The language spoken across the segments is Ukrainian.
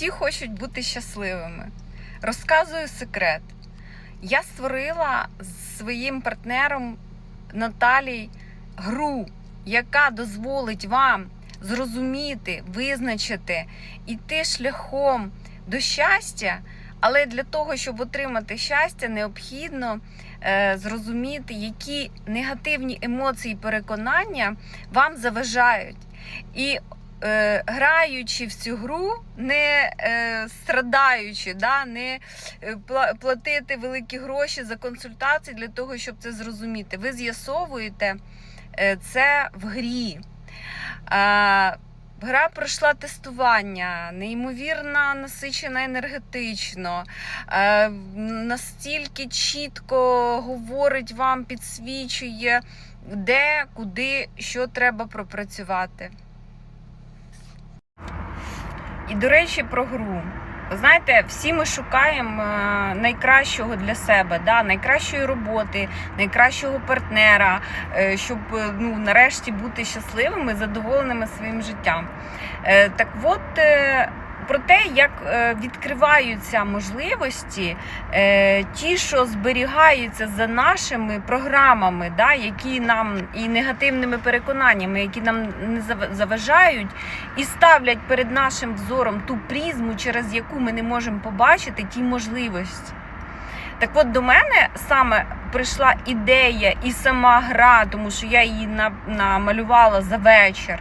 всі хочуть бути щасливими. Розказую секрет. Я створила з своїм партнером Наталій гру, яка дозволить вам зрозуміти, визначити, іти шляхом до щастя. Але для того, щоб отримати щастя, необхідно е, зрозуміти, які негативні емоції і переконання вам заважають. І е, граючи в цю гру, не е, страдаючи, да, не е, платити великі гроші за консультації для того, щоб це зрозуміти. Ви з'ясовуєте е, це в грі. Е, Гра пройшла тестування, неймовірно насичена енергетично, е, настільки чітко говорить вам, підсвічує, де, куди, що треба пропрацювати. І, до речі, про гру. Знаєте, всі ми шукаємо е, найкращого для себе, да? найкращої роботи, найкращого партнера, е, щоб е, ну, нарешті бути щасливими, задоволеними своїм життям. Так от, про те, як е, відкриваються можливості, е, ті, що зберігаються за нашими програмами, да, які нам і негативними переконаннями, які нам не заважають, і ставлять перед нашим взором ту призму, через яку ми не можемо побачити ті можливості. Так от до мене саме прийшла ідея і сама гра, тому що я її намалювала за вечір.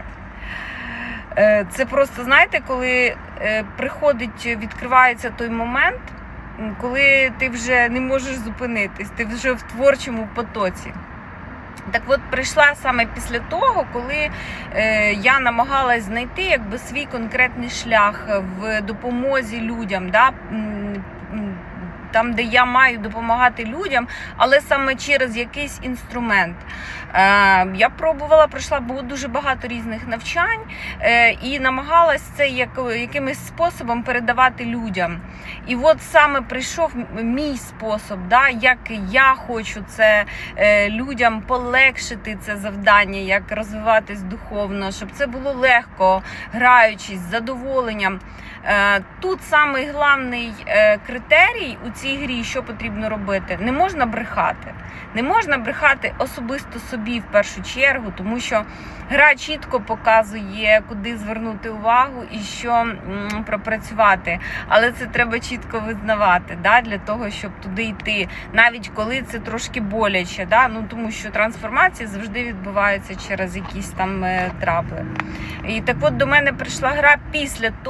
Е, Це просто, знаєте, коли е, приходить, відкривається той момент, коли ти вже не можеш зупинитись, ти вже в творчому потоці. Так от прийшла саме після того, коли е, я намагалась знайти якби свій конкретний шлях в допомозі людям, да? Там, де я маю допомагати людям, але саме через якийсь інструмент. Е, я пробувала, пройшла дуже багато різних навчань е, і намагалась це якимось способом передавати людям. І от саме прийшов мій спосіб, да, як я хочу це е, людям полегшити це завдання, як розвиватись духовно, щоб це було легко, граючись, з задоволенням. Тут самий головний критерій у цій грі, що потрібно робити, не можна брехати. Не можна брехати особисто собі в першу чергу, тому що гра чітко показує, куди звернути увагу і що пропрацювати. Але це треба чітко визнавати да, для того, щоб туди йти, навіть коли це трошки боляче. Да? Ну, тому що трансформація завжди відбувається через якісь там е, трабли. І так от до мене прийшла гра після того.